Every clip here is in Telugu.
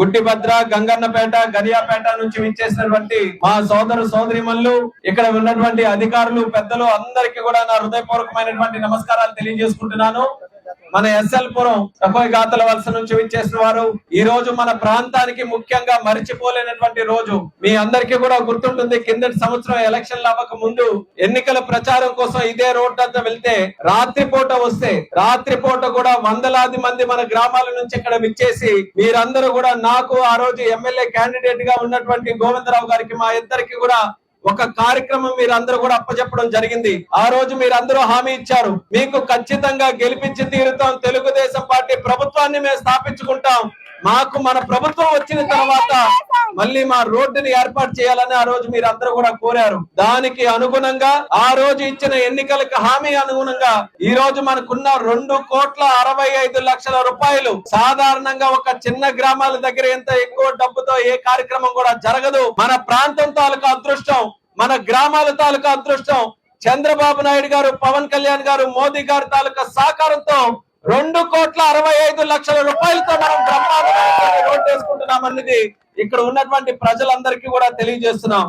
గుడ్డిభద్ర గంగన్నపేట గరియాపేట నుంచి విచ్చేసినటువంటి మా సోదరు సోదరిమల్లు ఇక్కడ ఉన్నటువంటి అధికారులు పెద్దలు అందరికీ కూడా నా హృదయపూర్వకమైనటువంటి నమస్కారాలు తెలియజేసుకుంటున్నాను. మన ఎస్ఎల్ పురం తక్కువ గాతల వలస నుంచి విచ్చేసిన వారు ఈ రోజు మన ప్రాంతానికి ముఖ్యంగా మరిచిపోలేనటువంటి రోజు. మీ అందరికీ కూడా గుర్తుంటుంది కిందటి సంవత్సరం ఎలక్షన్లు అవ్వక ముందు ఎన్నికల ప్రచారం కోసం ఇదే రోడ్డు అంతా వెళ్తే రాత్రిపూట వస్తే రాత్రిపూట కూడా వందలాది మంది మన గ్రామాల నుంచి ఇక్కడ విచ్చేసి మీరందరూ కూడా నాకు ఆ రోజు ఎమ్మెల్యే క్యాండిడేట్గా ఉన్నటువంటి గోవిందరావు గారికి మా ఇద్దరికి కూడా ఒక కార్యక్రమం మీరు అందరూ కూడా అప్పచెప్పడం జరిగింది. ఆ రోజు మీరు అందరూ హామీ ఇచ్చారు. మీకు ఖచ్చితంగా గెలిపించి తీరుతాం. తెలుగుదేశం పార్టీ ప్రభుత్వాన్ని మేము స్థాపించుకుంటాం. మాకు మన ప్రభుత్వం వచ్చిన తర్వాత మళ్ళీ మా రోడ్డుని ఏర్పాటు చేయాలని ఆ రోజు మీరు అందరూ కూడా కోరారు. దానికి అనుగుణంగా ఆ రోజు ఇచ్చిన ఎన్నికలకు హామీ అనుగుణంగా ఈ రోజు మనకున్న రెండు కోట్ల అరవై ఐదు లక్షల రూపాయలు సాధారణంగా ఒక చిన్న గ్రామాల దగ్గర ఎంత ఎక్కువ డబ్బుతో ఏ కార్యక్రమం కూడా జరగదు. మన ప్రాంతం తాలూకా అదృష్టం. మన గ్రామాల తాలూకా అదృష్టం చంద్రబాబు నాయుడు గారు పవన్ కళ్యాణ్ గారు మోదీ గారు తాలూకా సహకారంతో రెండు కోట్ల అరవై ఐదు లక్షల రూపాయలతో మనం బ్రహ్మాండమైనటువంటి వేసుకుంటున్నాం అన్నది ఇక్కడ ఉన్నటువంటి ప్రజలందరికీ కూడా తెలియజేస్తున్నాం.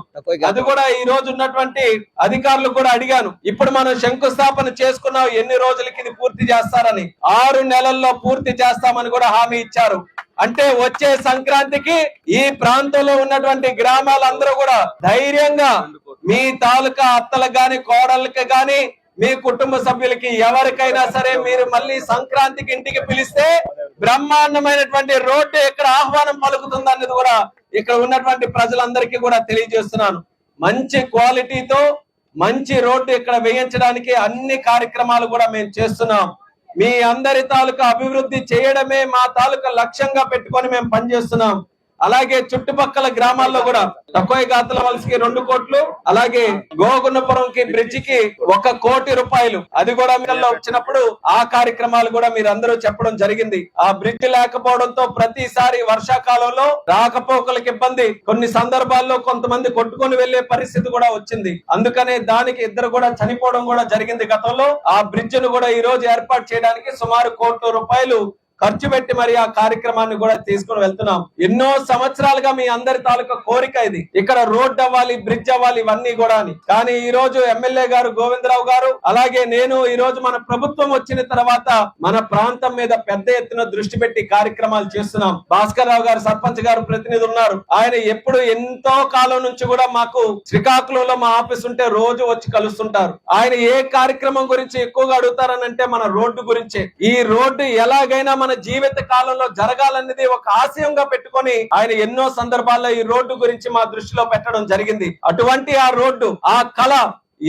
అది కూడా ఈ రోజు ఉన్నటువంటి అధికారులు కూడా అడిగాను ఇప్పుడు మనం శంకుస్థాపన చేసుకున్నాం ఎన్ని రోజులకి ఇది పూర్తి చేస్తారని. ఆరు నెలల్లో పూర్తి చేస్తామని కూడా హామీ ఇచ్చారు. అంటే వచ్చే సంక్రాంతికి ఈ ప్రాంతంలో ఉన్నటువంటి గ్రామాలందరూ కూడా ధైర్యంగా మీ తాలూకా అత్తలకు గాని కోడళ్ళకి గాని మీ కుటుంబ సభ్యులకి ఎవరికైనా సరే మీరు మళ్ళీ సంక్రాంతికి ఇంటికి పిలిస్తే బ్రహ్మాండమైనటువంటి రోడ్డు ఇక్కడ ఆహ్వానం పలుకుతుంది అనేది కూడా ఇక్కడ ఉన్నటువంటి ప్రజలందరికీ కూడా తెలియజేస్తున్నాను. మంచి క్వాలిటీతో మంచి రోడ్డు ఇక్కడ వేయించడానికి అన్ని కార్యక్రమాలు కూడా మేము చేస్తున్నాం. మీ అందరి తాలూకా అభివృద్ధి చేయడమే మా తాలూకా లక్ష్యంగా పెట్టుకొని మేము పనిచేస్తున్నాం. అలాగే చుట్టుపక్కల గ్రామాల్లో కూడా తక్కువ గాతల వలసకి రెండు కోట్లు అలాగే గోగున్నపురంకి బ్రిడ్జ్కి ఒక కోటి రూపాయలు. అది కూడా మీలో వచ్చినప్పుడు ఆ కార్యక్రమాలు కూడా మీరు అందరూ చెప్పడం జరిగింది. ఆ బ్రిడ్జ్ లేకపోవడంతో ప్రతిసారి వర్షాకాలంలో రాకపోకలకు ఇబ్బంది. కొన్ని సందర్భాల్లో కొంతమంది కొట్టుకొని వెళ్ళే పరిస్థితి కూడా వచ్చింది. అందుకనే దానికి ఇద్దరు కూడా చనిపోవడం కూడా జరిగింది గతంలో. ఆ బ్రిడ్జ్ను కూడా ఈ రోజు ఏర్పాటు చేయడానికి సుమారు కోట్ల రూపాయలు ఖర్చు పెట్టి మరి ఆ కార్యక్రమాన్ని కూడా తీసుకుని వెళ్తున్నాం. ఎన్నో సంవత్సరాలుగా మీ అందరి తాలూకా కోరిక ఇది. ఇక్కడ రోడ్ అవ్వాలి బ్రిడ్జ్ అవ్వాలి ఇవన్నీ కూడా అని. కానీ ఈ రోజు ఎమ్మెల్యే గారు గోవిందరావు గారు అలాగే నేను ఈ రోజు మన ప్రభుత్వం వచ్చిన తర్వాత మన ప్రాంతం మీద పెద్ద ఎత్తున దృష్టి పెట్టి కార్యక్రమాలు చేస్తున్నాం. భాస్కర్ రావు గారు సర్పంచ్ గారు ప్రతినిధి ఉన్నారు. ఆయన ఎప్పుడు ఎంతో కాలం నుంచి కూడా మాకు శ్రీకాకుళంలో మా ఆఫీస్ ఉంటే రోజు వచ్చి కలుస్తుంటారు. ఆయన ఏ కార్యక్రమం గురించి ఎక్కువగా అడుగుతారనంటే మన రోడ్డు గురించే. ఈ రోడ్డు ఎలాగైనా మన జీవిత కాలంలో జరగాలన్నది ఒక ఆశయంగా పెట్టుకొని ఆయన ఎన్నో సందర్భాల్లో ఈ రోడ్డు గురించి మా దృష్టిలో పెట్టడం జరిగింది. అటువంటి ఆ రోడ్డు ఆ కళ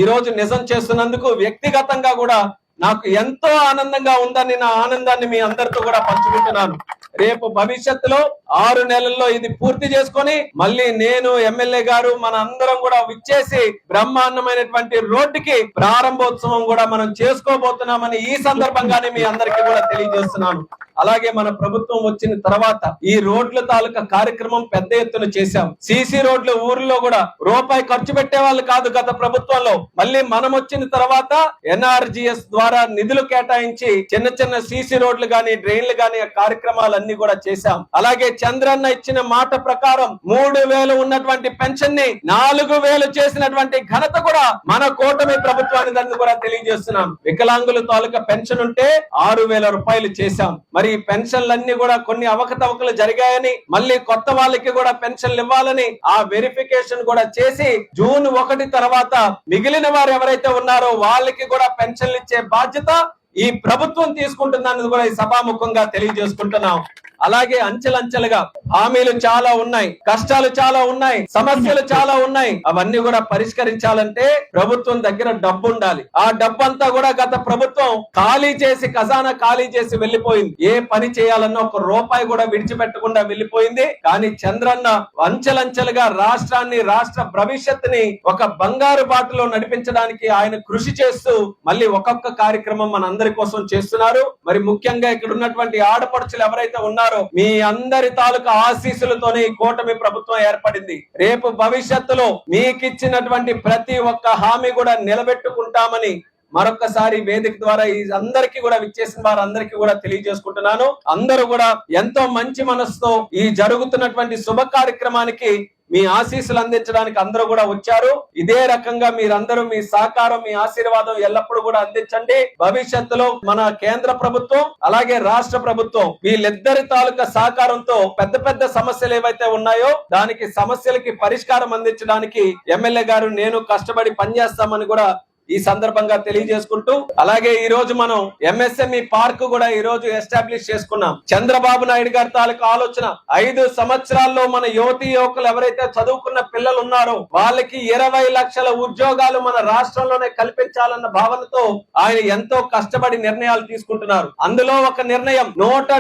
ఈ రోజు నిజం చేస్తున్నందుకు వ్యక్తిగతంగా కూడా నాకు ఎంతో ఆనందంగా ఉందని నా ఆనందాన్ని మీ అందరితో కూడా పంచుకుంటున్నాను. రేపు భవిష్యత్తులో ఆరు నెలల్లో ఇది పూర్తి చేసుకొని మళ్ళీ నేను ఎమ్మెల్యే గారు మన అందరం కూడా విచ్చేసి బ్రహ్మాండమైనటువంటి రోడ్డుకి ప్రారంభోత్సవం కూడా మనం చేసుకోబోతున్నామని ఈ సందర్భంగానే మీ అందరికీ కూడా తెలియజేస్తున్నాను. అలాగే మన ప్రభుత్వం వచ్చిన తర్వాత ఈ రోడ్ల తాలూకా కార్యక్రమం పెద్ద ఎత్తున చేశాం. సీసీ రోడ్లు ఊర్లో కూడా రూపాయి ఖర్చు పెట్టే వాళ్ళు కాదు గత ప్రభుత్వంలో. మళ్ళీ మనం వచ్చిన తర్వాత ఎన్ఆర్జిఎస్ ద్వారా నిధులు కేటాయించి చిన్న చిన్న సీసీ రోడ్లు గాని డ్రైన్లు గాని కార్యక్రమాలన్నీ కూడా చేశాం. అలాగే చంద్రన్న ఇచ్చిన మాట ప్రకారం మూడు వేలు ఉన్నటువంటి పెన్షన్ని నాలుగు వేలు చేసినటువంటి ఘనత కూడా మన కూటమి ప్రభుత్వానికి కూడా తెలియజేస్తున్నాం. వికలాంగుల తాలూకా పెన్షన్ ఉంటే ఆరు వేల రూపాయలు చేశాం. మరి పెన్షన్లు పెన్షన్లన్నీ కూడా కొన్ని అవకతవకలు జరిగాయని మళ్ళీ కొత్త వాళ్ళకి కూడా పెన్షన్లు ఇవ్వాలని ఆ వెరిఫికేషన్ కూడా చేసి జూన్ ఒకటి తర్వాత మిగిలిన వారు ఎవరైతే ఉన్నారో వాళ్ళకి కూడా పెన్షన్లు ఇచ్చే బాధ్యత ఈ ప్రభుత్వం తీసుకుంటుందన్నది కూడా ఈ సభాముఖంగా తెలియజేసుకుంటున్నాం. అలాగే అంచెలంచెలుగా హామీలు చాలా ఉన్నాయి కష్టాలు చాలా ఉన్నాయి సమస్యలు చాలా ఉన్నాయి. అవన్నీ కూడా పరిష్కరించాలంటే ప్రభుత్వం దగ్గర డబ్బు ఉండాలి. ఆ డబ్బు అంతా కూడా గత ప్రభుత్వం ఖాళీ చేసి ఖజానా ఖాళీ చేసి వెళ్ళిపోయింది ఏ పని చేయాలన్నా ఒక రూపాయి కూడా విడిచిపెట్టకుండా వెళ్ళిపోయింది కానీ చంద్రన్న అంచెలంచెలుగా రాష్ట్రాన్ని రాష్ట్ర భవిష్యత్తుని ఒక బంగారు బాటలో నడిపించడానికి ఆయన కృషి చేస్తూ మళ్ళీ ఒక్కొక్క కార్యక్రమం మన అందరి కోసం చేస్తున్నారు. మరి ముఖ్యంగా ఇక్కడ ఉన్నటువంటి ఆడపడుచులు ఎవరైతే ఉన్నారో మీ అందరి తాలూకా ఆశీస్సులతోనే ఈ కూటమి ప్రభుత్వం ఏర్పడింది. రేపు భవిష్యత్తులో మీకు ఇచ్చినటువంటి ప్రతి ఒక్క హామీ కూడా నిలబెట్టుకుంటామని మరొకసారి వేదిక ద్వారా ఈ అందరికీ కూడా విచ్చేసిన వారందరికీ కూడా తెలియజేసుకుంటున్నాను. అందరూ కూడా ఎంతో మంచి మనసుతో ఈ జరుగుతున్నటువంటి శుభ కార్యక్రమానికి మీ ఆశీస్సులు అందించడానికి అందరూ కూడా వచ్చారు. ఇదే రకంగా మీరందరూ మీ సహకారం మీ ఆశీర్వాదం ఎల్లప్పుడూ కూడా అందించండి. భవిష్యత్తులో మన కేంద్ర ప్రభుత్వం అలాగే రాష్ట్ర ప్రభుత్వం వీళ్ళిద్దరి తాలూకా సహకారంతో పెద్ద పెద్ద సమస్యలు ఏవైతే ఉన్నాయో దానికి సమస్యలకి పరిష్కారం అందించడానికి ఎమ్మెల్యే గారు నేను కష్టపడి పనిచేస్తామని కూడా ఈ సందర్భంగా తెలియజేసుకుంటూ అలాగే ఈ రోజు మనం ఎంఎస్ఎంఈ పార్క్ కూడా ఈ రోజు ఎస్టాబ్లిష్ చేసుకున్నాం. చంద్రబాబు నాయుడు గారి తాలూకు ఆలోచన ఐదు సంవత్సరాల్లో మన యువతి యువకులు ఎవరైతే చదువుకున్న పిల్లలు ఉన్నారో వాళ్ళకి ఇరవై లక్షల ఉద్యోగాలు మన రాష్ట్రంలోనే కల్పించాలన్న భావనతో ఆయన ఎంతో కష్టపడి నిర్ణయాలు తీసుకుంటున్నారు. అందులో ఒక నిర్ణయం నూట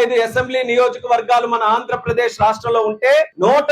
ఐదు అసెంబ్లీ నియోజకవర్గాలు మన ఆంధ్రప్రదేశ్ రాష్ట్రంలో ఉంటే నూట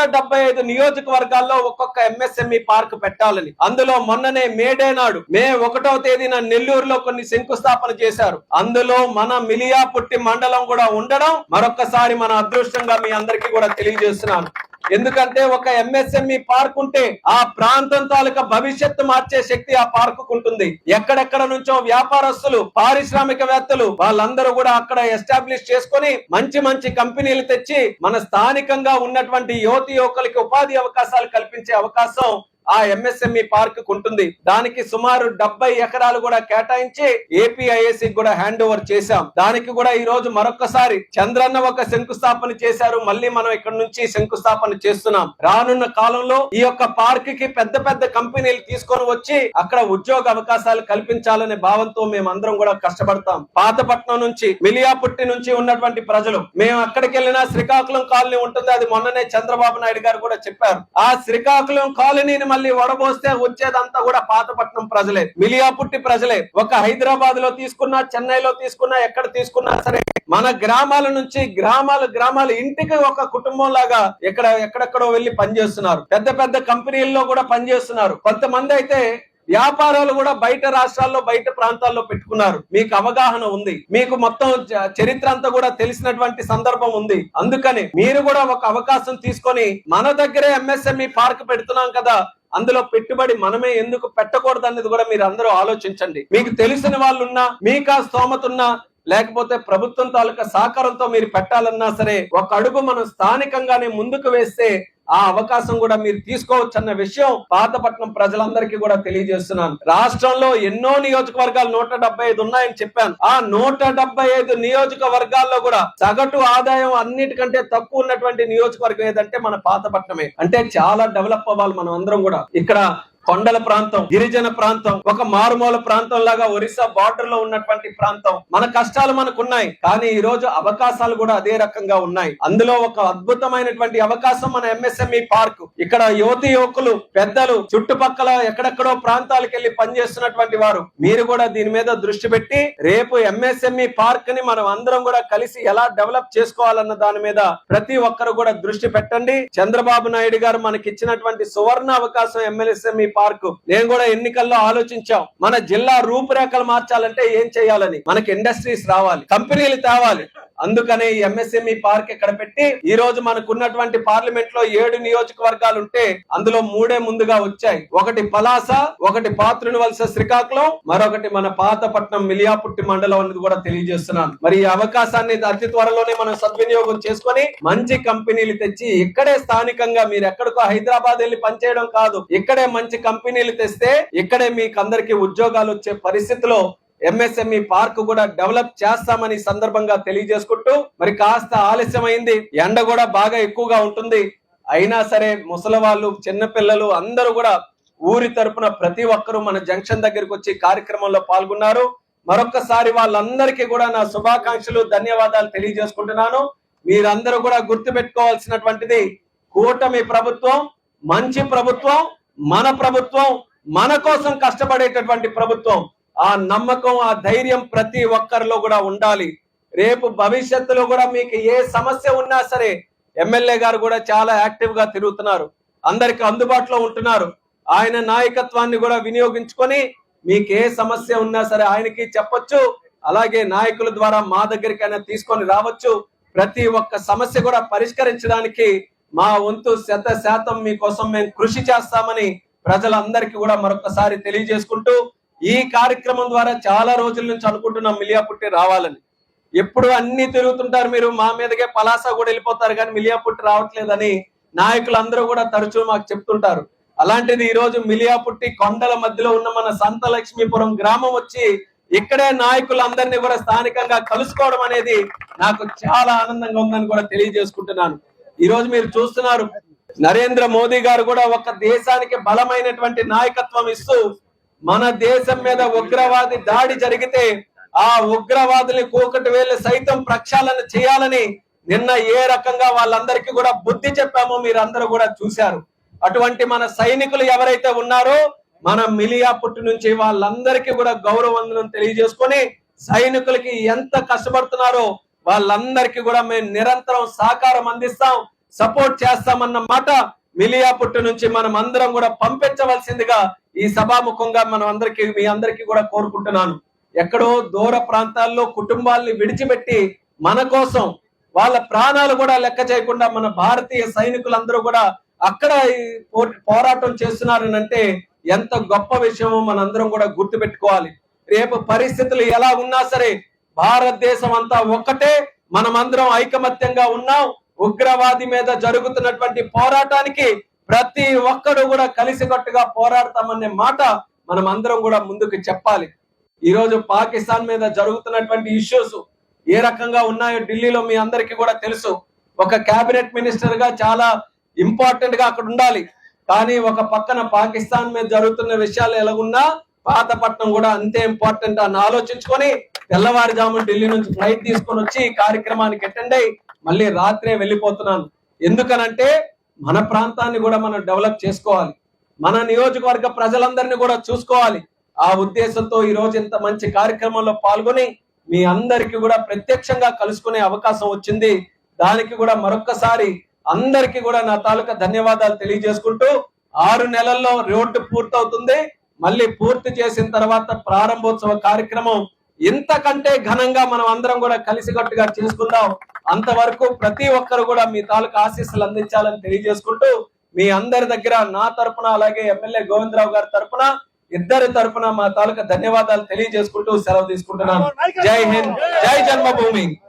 ఐదు నియోజకవర్గాల్లో ఒక్కొక్క ఎంఎస్ఎంఈ పార్క్ పెట్టాలని. అందులో మొన్ననే మేడే నాడు మే ఒకటో తేదీన నెల్లూరులో కొన్ని శంకుస్థాపన చేశారు. అందులో మన మిలియాపుట్టి మండలం కూడా ఉండడం మరొకసారి మన అదృష్టంగా మీ అందరికీ కూడా తెలియజేస్తున్నాను. ఎందుకంటే ఒక ఎంఎస్ఎంఈ పార్క్ ఉంటే ఆ ప్రాంతం తాలూకా భవిష్యత్తు మార్చే శక్తి ఆ పార్కు ఉంటుంది. ఎక్కడెక్కడ నుంచో వ్యాపారస్తులు పారిశ్రామికవేత్తలు వాళ్ళందరూ కూడా అక్కడ ఎస్టాబ్లిష్ చేసుకొని మంచి మంచి కంపెనీలు తెచ్చి మన స్థానికంగా ఉన్నటువంటి యువతి యువకులకి ఉపాధి అవకాశాలు కల్పించే అవకాశం ఆ ఎంఎస్ఎంఈ పార్క్ ఉంటుంది. దానికి సుమారు డెబ్బై ఎకరాలు కూడా కేటాయించి ఏపీఐఎస్సి కూడా హ్యాండ్ ఓవర్ చేశాం. దానికి కూడా ఈ రోజు మరొకసారి చంద్రన్న ఒక శంకుస్థాపన చేశారు. మళ్ళీ మనం ఇక్కడ నుంచి శంకుస్థాపన చేస్తున్నాం. రానున్న కాలంలో ఈ యొక్క పార్క్కి పెద్ద పెద్ద కంపెనీలు తీసుకొని వచ్చి అక్కడ ఉద్యోగ అవకాశాలు కల్పించాలనే భావంతో మేము అందరం కూడా కష్టపడతాం. పాతపట్నం నుంచి మిలియాపుట్టి నుంచి ఉన్నటువంటి ప్రజలు మేము అక్కడికి వెళ్ళినా శ్రీకాకుళం కాలనీ ఉంటుంది. అది మొన్ననే చంద్రబాబు నాయుడు గారు కూడా చెప్పారు. ఆ శ్రీకాకుళం కాలనీని మళ్ళీ వడబోస్తే వచ్చేదంతా కూడా పాతపట్నం ప్రజలే. మిలియాపుట్టి ప్రజలే. ఒక హైదరాబాద్లో తీసుకున్నా చెన్నైలో తీసుకున్నా ఎక్కడ తీసుకున్నా సరే మన గ్రామాల నుంచి గ్రామాలు గ్రామాలు ఇంటికి ఒక కుటుంబం లాగా ఇక్కడ ఎక్కడెక్కడో వెళ్ళి పనిచేస్తున్నారు. పెద్ద పెద్ద కంపెనీల్లో కూడా పనిచేస్తున్నారు. కొంతమంది అయితే వ్యాపారాలు కూడా బయట రాష్ట్రాల్లో బయట ప్రాంతాల్లో పెట్టుకున్నారు. మీకు అవగాహన ఉంది. మీకు మొత్తం చరిత్ర అంతా కూడా తెలిసినటువంటి సందర్భం ఉంది. అందుకని మీరు కూడా ఒక అవకాశం తీసుకొని మన దగ్గరే ఎంఎస్ఎంఈ పార్క్ పెడుతున్నాం కదా అందులో పెట్టుబడి మనమే ఎందుకు పెట్టకూడదు అనేది కూడా మీరు అందరూ ఆలోచించండి. మీకు తెలిసిన వాళ్ళు ఉన్నా స్తోమతున్నా స్తోమత ఉన్నా లేకపోతే ప్రభుత్వం తాలూకా సహకారంతో మీరు పెట్టాలన్నా సరే ఒక అడుగు మనం స్థానికంగానే ముందుకు వేస్తే ఆ అవకాశం కూడా మీరు తీసుకోవచ్చు అన్న విషయం పాతపట్నం ప్రజలందరికీ కూడా తెలియజేస్తున్నాను. రాష్ట్రంలో ఎన్నో నియోజకవర్గాలు నూట డెబ్బై ఐదు ఉన్నాయని చెప్పాను. ఆ నూట డెబ్బై ఐదు నియోజకవర్గాల్లో కూడా సగటు ఆదాయం అన్నిటికంటే తక్కువ ఉన్నటువంటి నియోజకవర్గం ఏదంటే మన పాతపట్నమే. అంటే చాలా డెవలప్ అవ్వాలి మనం అందరం కూడా. ఇక్కడ కొండల ప్రాంతం గిరిజన ప్రాంతం ఒక మారుమూల ప్రాంతం లాగా ఒరిస్సా బార్డర్లో ఉన్నటువంటి ప్రాంతం. మన కష్టాలు మనకున్నాయి కానీ ఈ రోజు అవకాశాలు కూడా అదే రకంగా ఉన్నాయి. అందులో ఒక అద్భుతమైనటువంటి అవకాశం మన ఎంఎస్ఎంఈ పార్క్ ఇక్కడ యువతి యువకులు పెద్దలు చుట్టుపక్కల ఎక్కడెక్కడో ప్రాంతాలకు వెళ్ళి పనిచేస్తున్నటువంటి వారు. మీరు కూడా దీని మీద దృష్టి పెట్టి రేపు ఎంఎస్ఎంఈ పార్క్ని మనం అందరం కూడా కలిసి ఎలా డెవలప్ చేసుకోవాలన్న దాని మీద ప్రతి ఒక్కరు కూడా దృష్టి పెట్టండి. చంద్రబాబు నాయుడు గారు మనకి ఇచ్చినటువంటి సువర్ణ అవకాశం ఎంఎస్ఎంఈ పార్క్. నేను కూడా ఎన్నికల్లో ఆలోచించాం. మన జిల్లా రూపురేఖలు మార్చాలంటే ఏం చేయాలని. మనకి ఇండస్ట్రీస్ రావాలి. కంపెనీలు తేవాలి. అందుకనే ఈ ఎంఎస్ఎంఈ పార్క్ ఇక్కడ పెట్టి ఈ రోజు మనకున్నటువంటి పార్లమెంట్లో ఏడు నియోజకవర్గాలు ఉంటే అందులో మూడే ముందుగా వచ్చాయి. ఒకటి పలాస ఒకటి పాత్రుని వలస శ్రీకాకుళం మరొకటి మన పాతపట్నం మిలియాపుట్టి మండలం అనేది కూడా తెలియజేస్తున్నాను. మరి ఈ అవకాశాన్ని అతి త్వరలోనే మనం సద్వినియోగం చేసుకొని మంచి కంపెనీలు తెచ్చి ఇక్కడే స్థానికంగా మీరు ఎక్కడికో హైదరాబాద్ వెళ్ళి పనిచేయడం కాదు. ఇక్కడే మంచి కంపెనీలు తెస్తే ఇక్కడే మీకు అందరికి ఉద్యోగాలు వచ్చే పరిస్థితిలో ఎంఎస్ఎంఈ పార్క్ కూడా డెవలప్ చేస్తామని సందర్భంగా తెలియజేసుకుంటూ మరి కాస్త ఆలస్యమైంది. ఎండ కూడా బాగా ఎక్కువగా ఉంటుంది. అయినా సరే ముసలి వాళ్ళు చిన్నపిల్లలు అందరూ కూడా ఊరి తరపున ప్రతి ఒక్కరూ మన జంక్షన్ దగ్గరికి వచ్చి కార్యక్రమంలో పాల్గొన్నారు. మరొక్కసారి వాళ్ళందరికీ కూడా నా శుభాకాంక్షలు ధన్యవాదాలు తెలియజేసుకుంటున్నాను. మీరందరూ కూడా గుర్తు పెట్టుకోవాల్సినటువంటిది కూటమి ప్రభుత్వం మంచి ప్రభుత్వం మన ప్రభుత్వం మన కోసం కష్టపడేటటువంటి ప్రభుత్వం. ఆ నమ్మకం ఆ ధైర్యం ప్రతి ఒక్కరిలో కూడా ఉండాలి. రేపు భవిష్యత్తులో కూడా మీకు ఏ సమస్య ఉన్నా సరే ఎమ్మెల్యే గారు కూడా చాలా యాక్టివ్గా తిరుగుతున్నారు. అందరికి అందుబాటులో ఉంటున్నారు. ఆయన నాయకత్వాన్ని కూడా వినియోగించుకొని మీకు ఏ సమస్య ఉన్నా సరే ఆయనకి చెప్పొచ్చు. అలాగే నాయకుల ద్వారా మా దగ్గరికైనా తీసుకొని రావచ్చు. ప్రతి ఒక్క సమస్య కూడా పరిష్కరించడానికి మా వంతు శత శాతం మీకోసం మేము కృషి చేస్తామని ప్రజలందరికీ కూడా మరొకసారి తెలియజేసుకుంటూ ఈ కార్యక్రమం ద్వారా చాలా రోజుల నుంచి అనుకుంటున్నాం మిలియాపుట్టి రావాలని. ఎప్పుడు అన్ని తిరుగుతుంటారు మీరు మా మీదకే పలాస కూడా వెళ్ళిపోతారు కానీ మిలియాపుట్టి రావట్లేదని నాయకులందరూ కూడా తరచూ మాకు చెప్తుంటారు. అలాంటిది ఈ రోజు మిలియాపుట్టి కొండల మధ్యలో ఉన్న మన సంత లక్ష్మీపురం గ్రామం వచ్చి ఇక్కడే నాయకులందరినీ కూడా స్థానికంగా కలుసుకోవడం అనేది నాకు చాలా ఆనందంగా ఉందని కూడా తెలియజేసుకుంటున్నాను. ఈ రోజు మీరు చూస్తున్నారు నరేంద్ర మోదీ గారు కూడా ఒక దేశానికి బలమైనటువంటి నాయకత్వం ఇస్తూ మన దేశం మీద ఉగ్రవాది దాడి జరిగితే ఆ ఉగ్రవాదుల్ని కూకటి వేలు సైతం ప్రక్షాళన చేయాలని నిన్న ఏ రకంగా వాళ్ళందరికీ కూడా బుద్ధి చెప్పామో మీరందరూ కూడా చూశారు. అటువంటి మన సైనికులు ఎవరైతే ఉన్నారో మన మిలియాపుట్టి నుంచి వాళ్ళందరికీ కూడా గౌరవందనం తెలియజేసుకొని సైనికులకి ఎంత కష్టపడుతున్నారో వాళ్ళందరికీ కూడా మేము నిరంతరం సహకారం అందిస్తాం సపోర్ట్ చేస్తామన్న మాట మిలియాపుట్టి నుంచి మనం అందరం కూడా పంపించవలసిందిగా ఈ సభాముఖంగా మనం అందరికీ మీ అందరికీ కూడా కోరుకుంటున్నాను. ఎక్కడో దూర ప్రాంతాల్లో కుటుంబాల్ని విడిచిపెట్టి మన కోసం వాళ్ళ ప్రాణాలు కూడా లెక్క చేయకుండా మన భారతీయ సైనికులందరూ కూడా అక్కడ పో- పోరాటం చేస్తున్నారని అంటే ఎంత గొప్ప విషయమో మనందరం కూడా గుర్తు పెట్టుకోవాలి రేపు పరిస్థితులు ఎలా ఉన్నా సరే భారతదేశం అంతా ఒక్కటే మనమందరం ఐకమత్యంగా ఉన్నాం. ఉగ్రవాది మీద జరుగుతున్నటువంటి పోరాటానికి ప్రతి ఒక్కరు కూడా కలిసికట్టుగా పోరాడతామనే మాట మనం అందరం కూడా ముందుకు చెప్పాలి. ఈరోజు పాకిస్తాన్ మీద జరుగుతున్నటువంటి ఇష్యూస్ ఏ రకంగా ఉన్నాయో ఢిల్లీలో మీ అందరికీ కూడా తెలుసు. ఒక కేబినెట్ మినిస్టర్గా చాలా ఇంపార్టెంట్గా అక్కడ ఉండాలి. కానీ ఒక పక్కన పాకిస్తాన్ మీద జరుగుతున్న విషయాలు ఎలాగున్నా పాతపట్నం కూడా అంతే ఇంపార్టెంట్ అని ఆలోచించుకొని తెల్లవారుజామున ఢిల్లీ నుంచి ఫ్లైట్ తీసుకొని వచ్చి ఈ కార్యక్రమానికి అటెండ్ అయ్యి మళ్ళీ రాత్రే వెళ్ళిపోతున్నాను. ఎందుకనంటే మన ప్రాంతాన్ని కూడా మనం డెవలప్ చేసుకోవాలి. మన నియోజకవర్గ ప్రజలందరినీ కూడా చూసుకోవాలి. ఆ ఉద్దేశంతో ఈ రోజు ఇంత మంచి కార్యక్రమంలో పాల్గొని మీ అందరికి కూడా ప్రత్యక్షంగా కలుసుకునే అవకాశం వచ్చింది. దానికి కూడా మరొక్కసారి అందరికీ కూడా నా తాలూకా ధన్యవాదాలు తెలియజేసుకుంటూ ఆరు నెలల్లో రోడ్డు పూర్తవుతుంది. మళ్ళీ పూర్తి చేసిన తర్వాత ప్రారంభోత్సవ కార్యక్రమం ఇంతకంటే ఘనంగా మనం అందరం కూడా కలిసికట్టుగా చేసుకుందాం. అంతవరకు ప్రతి ఒక్కరు కూడా మీ తాలూకా ఆశీస్సులు అందించాలని తెలియజేసుకుంటూ మీ అందరి దగ్గర నా తరపున అలాగే ఎమ్మెల్యే గోవిందరావు గారి తరపున ఇద్దరి తరపున మా తాలూకా ధన్యవాదాలు తెలియజేసుకుంటూ సెలవు తీసుకుంటున్నాను జై హింద్! జై జన్మభూమి!